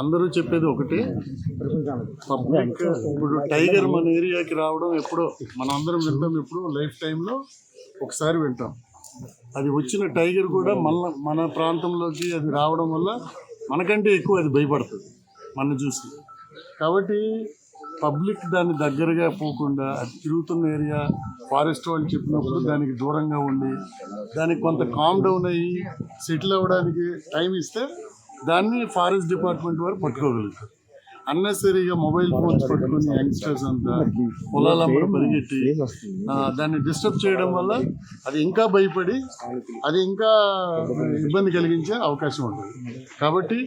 అందరూ చెప్పేది ఒకటి. పబ్లిక్ ఇప్పుడు టైగర్ మన ఏరియాకి రావడం ఎప్పుడో మనం అందరం వింటాం ఎప్పుడు లైఫ్ టైంలో ఒకసారి వింటాం. అది వచ్చిన టైగర్ కూడా మన మన ప్రాంతంలోకి అది రావడం వల్ల మనకంటే ఎక్కువ అది భయపడుతుంది మన చూసి. కాబట్టి పబ్లిక్ దాన్ని దగ్గరగా పోకుండా అది తిరుగుతున్న ఏరియా ఫారెస్ట్ వాళ్ళు చెప్పినప్పుడు దానికి దూరంగా ఉండి దానికి కొంత కామ్ డౌన్ అయ్యి సెటిల్ అవ్వడానికి టైం ఇస్తే దాన్ని ఫారెస్ట్ డిపార్ట్మెంట్ వారు పట్టుకోగలుగుతారు. అన్నెసరీగా మొబైల్ ఫోన్స్ పట్టుకుని యంగ్స్టర్స్ అంతా పొలాలమ్మడి పరిగెట్టి దాన్ని డిస్టర్బ్ చేయడం వల్ల అది ఇంకా భయపడి అది ఇంకా ఇబ్బంది కలిగించే అవకాశం ఉంటుంది. కాబట్టి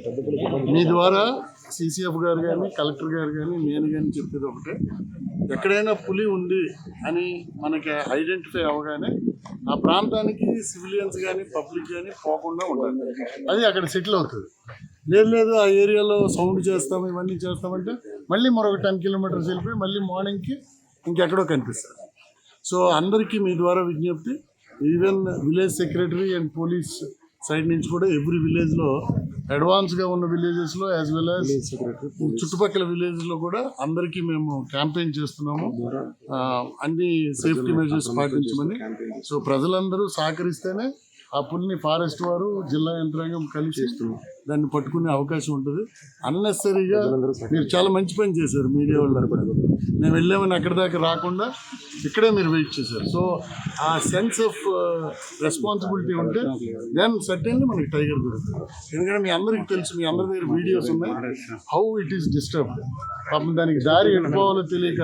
మీ ద్వారా సీసీఎఫ్ గారు కానీ కలెక్టర్ గారు కానీ నేను కానీ చెప్పేది ఒకటే. ఎక్కడైనా పులి ఉంది అని మనకి ఐడెంటిఫై అవ్వగానే ఆ ప్రాంతానికి సివిలియన్స్ కానీ పబ్లిక్ కానీ పోకుండా ఉండాలి. అది అక్కడ సెటిల్ అవుతుంది. లేదు లేదు ఆ ఏరియాలో సౌండ్ చేస్తాం ఇవన్నీ చేస్తామంటే మళ్ళీ మరొక టెన్ కిలోమీటర్స్ వెళ్ళిపోయి మళ్ళీ మార్నింగ్కి ఇంకెక్కడో కనిపిస్తుంది సో అందరికీ మీ ద్వారా విజ్ఞప్తి. Even village secretary and police side నుంచి కూడా ఎవ్రీ విలేజ్లో అడ్వాన్స్గా ఉన్న విలేజెస్లో యాజ్ వెల్ యాజ్ చుట్టుపక్కల విలేజ్లో కూడా అందరికీ మేము క్యాంపెయిన్ చేస్తున్నాము. అన్ని సేఫ్టీ మెజర్స్ పాటించమని. సో ప్రజలందరూ సహకరిస్తేనే ఆ పుల్ని ఫారెస్ట్ వారు జిల్లా యంత్రాంగం కలిసి దాన్ని పట్టుకునే అవకాశం ఉంటుంది. అన్నెసరీగా మీరు చాలా మంచి పని చేశారు మీడియా వాళ్ళు మేము వెళ్ళామని అక్కడి దాకా రాకుండా ఇక్కడే మీరు వెయిట్ చేశారు. సో ఆ సెన్స్ ఆఫ్ రెస్పాన్సిబిలిటీ ఉంటే దెన్ సర్టెన్లీ మనకి టైగర్ దొరుకుతుంది. ఎందుకంటే మీ అందరికీ తెలుసు మీ అందరి దగ్గర వీడియోస్ ఉన్నాయి. హౌ ఇట్ ఈస్ డిస్టర్బ్ పాపం దానికి దారి ఎడిపోవాలో తెలియక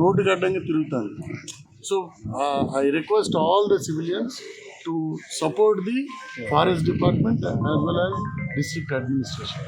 రోడ్డు గడ్డంగా తిరుగుతాను so I request all the civilians to support the forest department as well as district administration